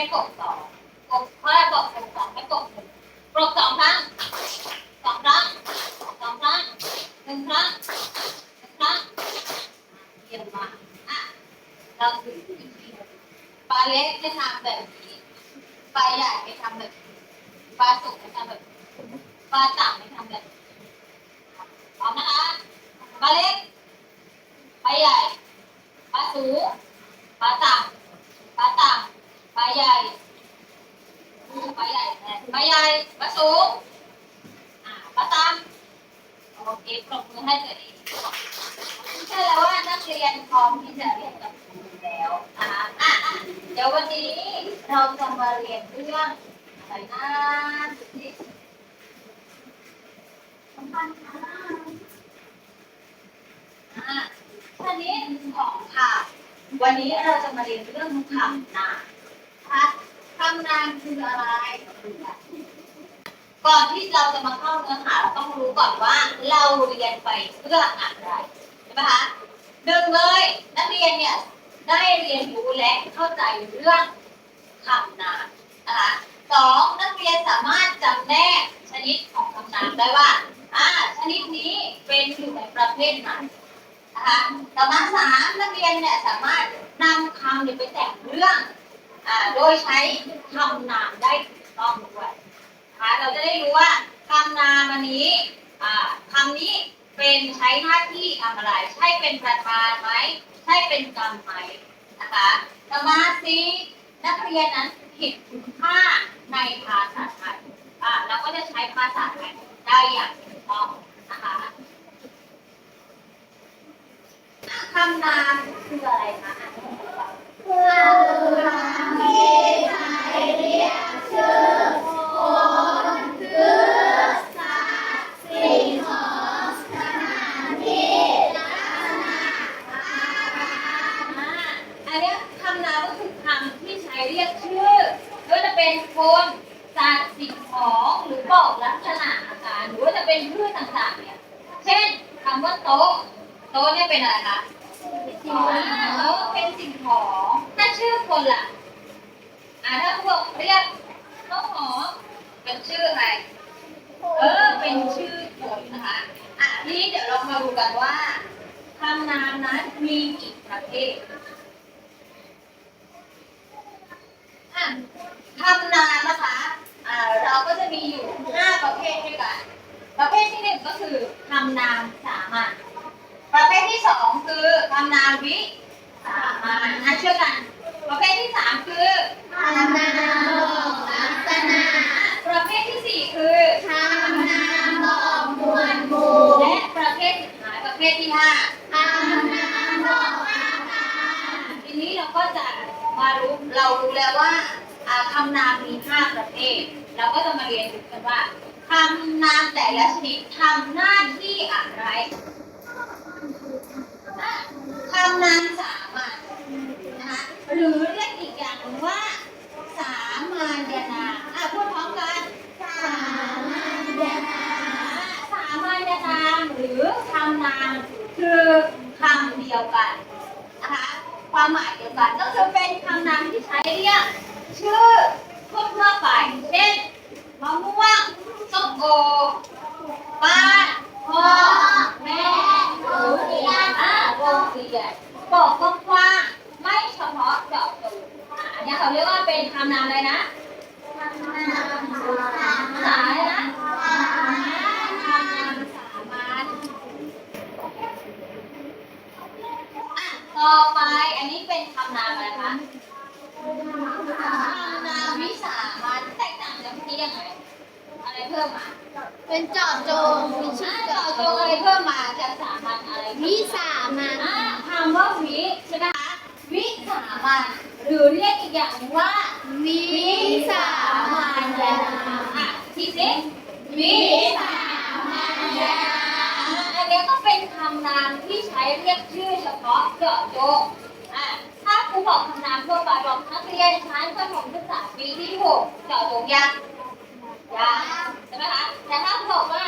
ให้กบสองกบเพื่อกบหนึ่งสองให้กบหนึ่งปรบสองครั้งสองครั้งสองครั้งหนึ่งครั้งหนึ่งครั้งเยี่ยมมากอะเราถึงอีกทีปลาเล็กจะทำแบบนี้ปลาใหญ่ไม่ทำแบบนี้ปลาสุกไม่ทำแบบนี้ปลาต่ำไม่ทำแบบนี้พร้อมนะคะปลาเล็กปลาใหญ่ปลาสูงปลาต่ำปลาต่ำปลาใหญ่ปลาใหญ่แน่ปลาใหญ่ปลาสูงอ่าปลาต่ำโอเคปรบมือให้ตัวเองใช่แล้วว่านักเรียนพร้อมที่จะเรียนกับครูแล้วนะคะอะเดี๋ยววันนี้เราจะมาเรียนเรื่องอะไรนะที่สำคัญค่ะอ่าชนิดของค่ะ วันนี้เราจะมาเรียนเรื่องคำนามค่ะคำนามคืออะไร ก่อนที่เราจะมาเข้าเนื้อหาเราต้องรู้ก่อนว่าเราเรียนไปเพื่ออะไรใช่ไหมคะหนึ่งเลยนักเรียนเนี่ยได้เรียนรู้และเข้าใจเรื่องคำนามนะคะสองนักเรียนสามารถจำแนกชนิดของคำนามได้ว่าอ่าชนิดนี้เป็นอยู่ในประเภทไหนนะคะต่อมาสามนักเรียนเนี่ยสามารถนำคำเนี่ยไปแต่งเรื่องอ่าโดยใช้คำนามได้ถูกต้องด้วย นะคะเราจะได้รู้ว่าคำนามอันนี้คำนี้เป็นใช้หน้าที่ทำอะไร ใช่เป็นประธานไหม ใช่เป็นกรรมไหมนะคะต่อมาสีนักเรียนนั้นผิดคุณค่าในภาษาไทยอ่าเราก็จะใช้ภาษาไทยได้อย่างถูกต้องนะคะคำนามคืออะไรคะอ่านให้ผมฟังคือคำที่ใช้เรียกชื่อคนคือสัตว์สิ่งของสถานที่ลักษณะอาการ อ่าอันเนี้ยคำนามก็คือคำที่ใช้เรียกชื่อไม่ว่าจะเป็นคนสัตว์สิ่งของหรือบอกลักษณะอาการหรือว่าจะเป็นพืชต่างๆเนี่ย เช่นคำว่าโต๊ะ โต๊ะเนี่ยเป็นอะไรคะสิ่งของเออเป็นสิ่งของ ถ้าชื่อคนล่ะ อ่าถ้าพวกเรียกน้องหอมเป็นชื่ออะไร เออ เป็นชื่อคนนะคะ อะทีนี้เดี๋ยวเรามาดูกันว่าคำนามนั้นมีกี่ประเภทอะคำนามนะคะอ่าเราก็จะมีอยู่ห้าประเภทด้วยกัน ประเภทที่หนึ่งก็คือคำนามสามัญ ประเภทที่สองคือคำนามวิสามัญอะเชื่อกัน ประเภทที่สามคือ คำนามบอกลักษณะ ประเภทที่สี่คือ คำนามบอกหมวดหมู่ และประเภทสุดท้ายประเภทที่ห้า คำนามบอกอาการ ทีนี้เราก็จะมารู้เรารู้แล้วว่าอ่าคำนามมีห้าประเภท เราก็จะมาเรียนรู้กันว่าคำนามแต่ละชนิดทำหน้าที่อะไรอะคำนามสามัญนะคะหรือเรียกอีกอย่างหนึ่งว่า สามัญนามอะพูดพร้อมกัน สามัญญา สามัญนามหรือคำนามคือคำเดียวกันนะคะความหมายเดียวกันก็คือเป็นคำนามที่ใช้เรียกชื่อทั่วๆไป เช่นมะม่วงส้มโอบ้านพ่อแม่หนูเรียนอ่าโรงเรียนบอกกว้างๆไม่เฉพาะเจาะจงอ่าอันนี้เขาเรียกว่าเป็ นคำนามอะไรนะคำนามสามัญสายนะสามัญคำนามสามัญอะต่อไปอันนี้เป็นคำนามอะไรคะคำนามวิสามัญแตกต่างจากเมื่อกี้ยังไงอะไรเพิ่มมาเป็นเจาะจงมีชื่อต่อเจาะจจงงอะไรเพิ่มมาจากสามัญอะไรวิสามันอ่าคำว่าวิใช่ไหมคะวิ สามัญหรือเรียกอีกอย่างว่าวิสามันยาอะทีสิวิวิสามันยาอ่าอันนี้ก็เป็นคำนามที่ใช้เรียกชื่อเฉพาะเจาะจงอะถ้าครูบอกคำนามทั่วไปบอกนักเรียนชั้นประถมศึกษาปีที่หกเจาะจงยังยังใช่ไหมคะแต่ถ้าบอกว่า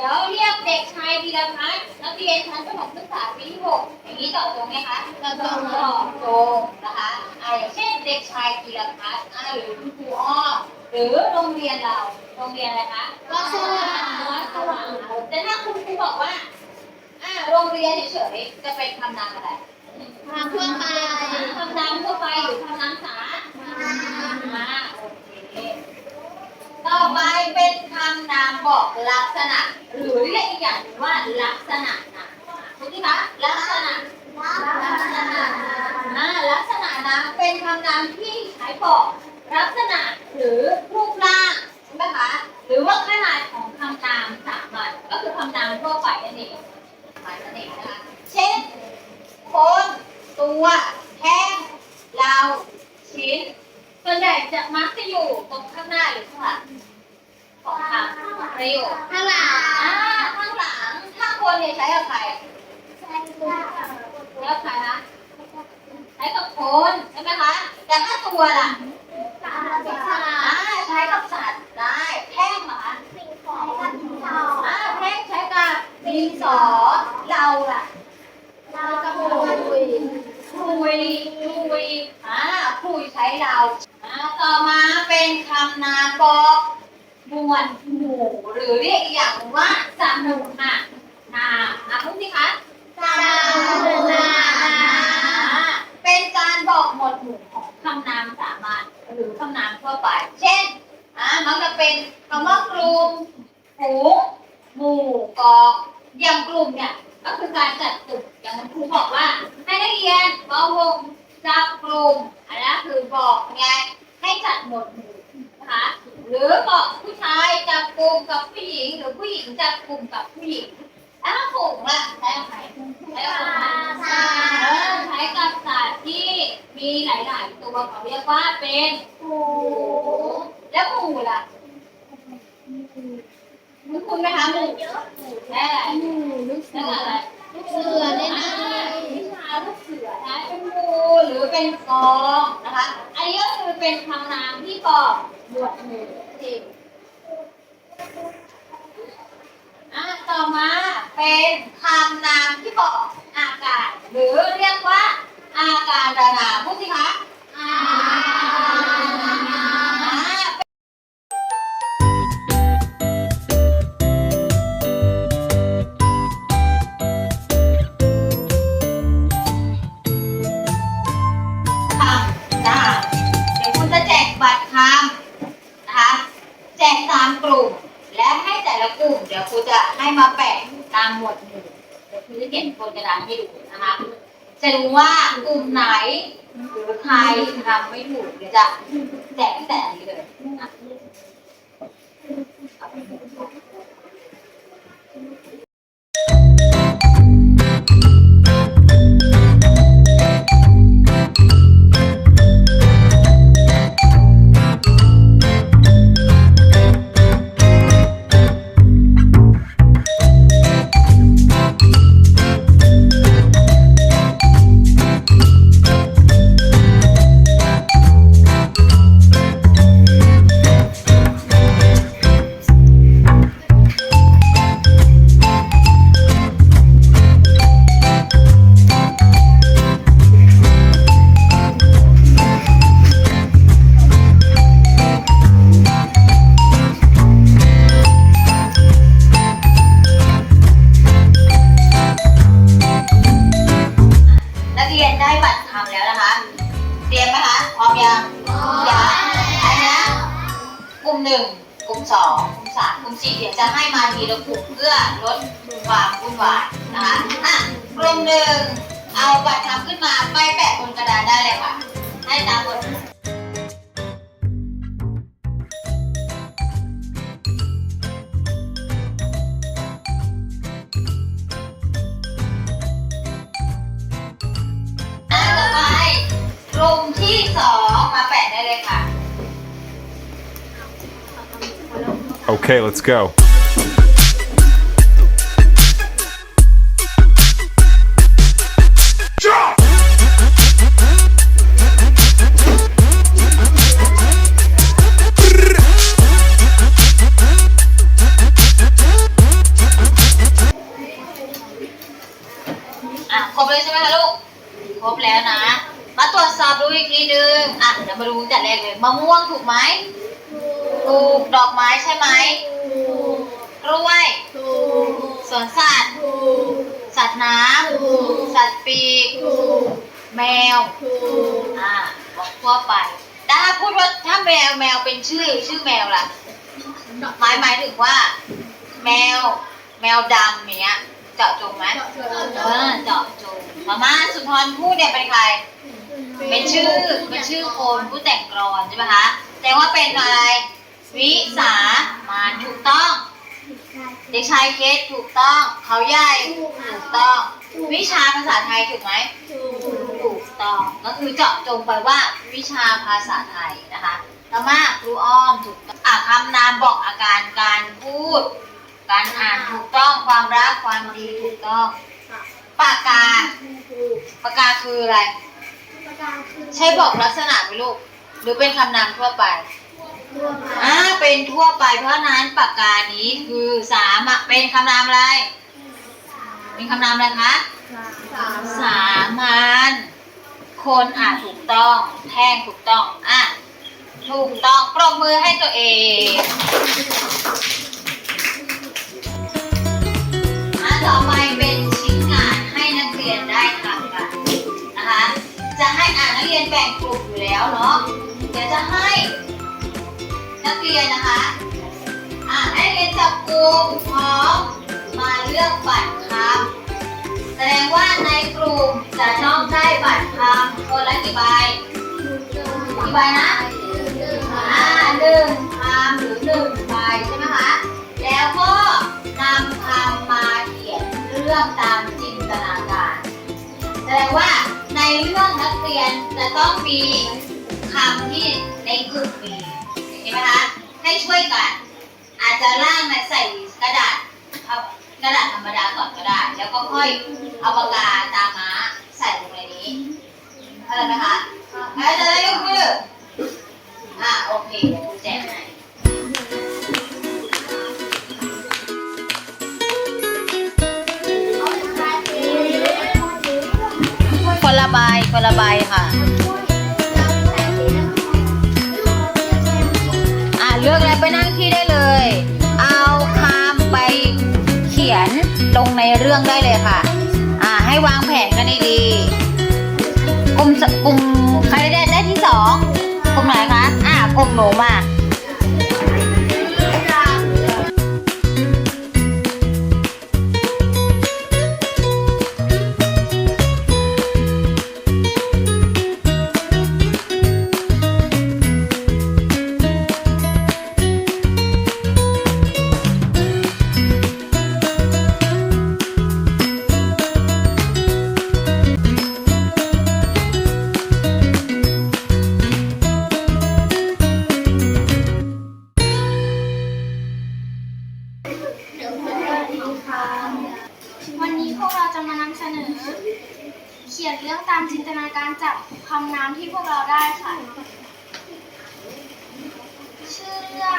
ดี๋ยวเรียกเด็กชายธีรพัฒน์นักเรียนชั้นประถมศึกษาปีที่หกอย่างนี้เจาะจงไหมคะเจาะจงเจาะจงนะคะอ่าอย่างเช่นเด็กชายธีรพัฒน์อ่าหรือคุณครูอ้อมหรือโรงเรียนเรา โรงเรียนอะไรคะวัดสว่างวัดสว่างแต่ถ้าคุณครูบอกว่าอ่าโรงเรียนเฉยๆจะเป็นคำนามอะไรทางทั่วไปคำนามทั่วไปหรือคำนามสาอ่าโอเค ต่อไปเป็นคำนามบอกลักษณะ หรือเรียกอีกอย่างหนึ่งว่าลักษณะนะดูสิคะลักษณะลักษณะอ่าลักษณะนะเป็นคำนามที่ใช้บอกลักษณะหรือรูปร่างใช่ไหมคะหรือว่าขนาดของคำนามสามัญก็คือคำนามทั่วไปนั่นเองหมายนั่นเองนะคะเช่นคนตัวแท่งเราชิ้น ส่วนใหญ่จะมักจะอยู่ตรงข้างหน้าหรือข้างหลังของคำประโยคข้างหลังอ่าข้างหลังถ้าคนเนี่ยใช้กับใครใช้กับใครคะใช้กับคนใช่ไหมคะแต่ถ้าตัวล่ะใช้กับสัตว์ได้แท่งเหรอคะอ่าแท่งใช้กับดินสอเราล่ะเราจะคุยคุยอ่าคุยใช้เรา ต่อมาเป็นคำนามบอกหมวดหมู่หรือเรียกอีกอย่างว่าสมุหะนามอะพูดสิคะอ่าเป็นการบอกหมวดหมู่ของคำนามสามัญหรือคำนามทั่วไป เช่นอ่ามันจะเป็นคำว่ากลุ่มฝูงหมู่กองอย่างกลุ่มเนี่ยก็คือการจัดกลุ่มอย่างคุณครูบอกว่าให้นักเรียนป .6 จับกลุ่มอันนั้นคือบอกไง ให้จัดหมวดหมู่นะคะหรือบอกผู้ชายจับกลุ่มกับผู้หญิง หรือผู้หญิงจับกลุ่มกับผู้หญิงแล้วถ้าฝูงล่ะใช้กับใครใช้กับฝูงนะเออใช้กับสัตว์ที่มีหลาย ๆ ตัวเขาเรียกว่าเป็นฝูงแล้วหมู่ล่ะคุณคุณไหมคะหมู่ได้อะไรได้อะไรเสือเล่นอะไรวิชาลูกเสือนะเป็นงูหรือเป็นกองนะคะอันนี้ก็คือ เป็นคำนามที่บอกหมวดหมู่จริอะต่อมาเป็นคำนามที่บอกอาการหรือเรียกว่า อาการระนาพูดสิคะอา ดูว่ากลุ่มไหนหรือใครทำไม่ถูกเดี๋ยวจะแจกตั้งแต่อันนี้เลยนะ ลุ่มหนึ่งกลุ่มสองกลุ่มสามกลุ่มสี่เดี๋ยวจะให้มาทีละกลุ่มเพื่อลดความวุ่นวายนะคะอะกลุ่มหนึ่งเอาบัตรทำขึ้นมาไปแปะบนกระดานได้เลยค่ะ ให้ตามบทอะต่อไปกลุ่มที่สองมาแปะได้เลยค่ะ Okay, let's go. อะครบเลยใช่ไหมคะลูก ครบแล้วนะ มาตรวจสอบดูอีกทีนึง อะเดี๋ยวมาดูตั้งแต่แรเลยมะม่วงถูกไหม ถูกดอกไม้ใช่ไหมกล้วยสวนสัตว์สัตว์น้ำสัตว์ปีกแมวอ่าบอกทั่วไปแต่ถ้าพูดว่าถ้าแมวแมวเป็นชื่อชื่อแมวล่ะหมายหมายถึงว่า แมว แมวดำเนี้ยเจาะจงไหมเออเจาะจงมาม่าสุนทรภู่เนี่ยเป็นใครเป็นชื่อเป็นชื่อคนผู้แต่งกลอนใช่ไหมคะ แต่ว่าเป็นอะไร วิสามานถูกต้อง เด็กชายเคสถูกต้อง เขาใหญ่ถูกต้อง วิชาภาษาไทยถูกไหมถูกต้องก็คือเจาะจงไปว่าวิชาภาษาไทยนะคะต่อมาครูอ้อมถูกต้องอะคำนามบอกอาการการพูด การอ่านถูกต้องความรักความดีถูกต้องปากกาปากกาคืออะไร ใช่บอกลักษณะไหมลูก หรือเป็นคำนามทั่วไปอ่า เป็นทั่วไป เพราะนั้นปากกานี้คือสามารถเป็นคำนามอะไร เป็นคำนามอะไรคะสามานคนอ่านถูกต้อง แท่งถูกต้องอะถูกต้องปรบมือให้ตัวเองอะต่อไปเป็นชิ้นงานให้นักเรียนได้ทำกันนะคะ จะให้อ่านนักเรียนแบ่งกลุ่มอยู่แล้วเนาะเดี๋ยวจะให้ นักเรียนนะคะ อ่าให้เรียนจับกลุ่มพร้อมมาเลือกบัตรคำแสดงว่าในกลุ่มจะต้องได้บัตรคำคนละกี่ใบกี่ใบนะอ่าหนึ่งคำหรือหนึ่งใบใช่ไหมคะ แล้วก็นำคำมาเขียนเรื่องตามจินตนาการ แสดงว่าในเรื่องนักเรียนจะต้องมีคำที่ในกลุ่มมีเห็นไหมคะให้ช่วยกัน อาจจะล่างใส่กระดาษกระดาษธรรมดาก่อนก็ได้ แล้วก็ค่อยเอาปากกาตาม้าใส่ลงในนี้เข้าใจไหมคะแล้วจะได้ยกมืออะโอเคเดี๋ยวครูแจกให้คนละใบคนละใบ ลือกแล้วไปนั่งที่ได้เลย เอาคำไปเขียนลงในเรื่องได้เลยค่ะ อ่าให้วางแผนกันดีๆกลุ่มกลุ่มใครได้ได้ที่สองกลุ่มไหนคะ อ่ากลุ่มหนูมา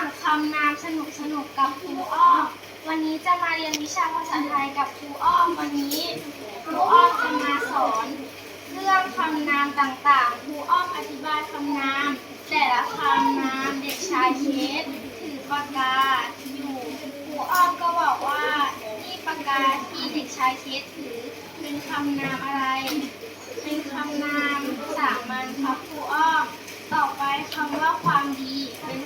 เรื่องคำนามสนุกสนุกกับครูอ้อม วันนี้จะมาเรียนวิชาภาษาไทยกับครูอ้อม วันนี้ครูอ้อมจะมาสอน เรื่องคำนามต่างๆ ครูอ้อมอธิบายคำนาม แต่ละคำนามเด็กชายเคสถือปากกาอยู่ครูอ้อมก็บอกว่านี่ปากกาที่เด็กชายเคสถือเป็นคำนามอะไร เป็นคำนามสามัญครับครูอ้อม ต่อไปคำว่าความดีเป็น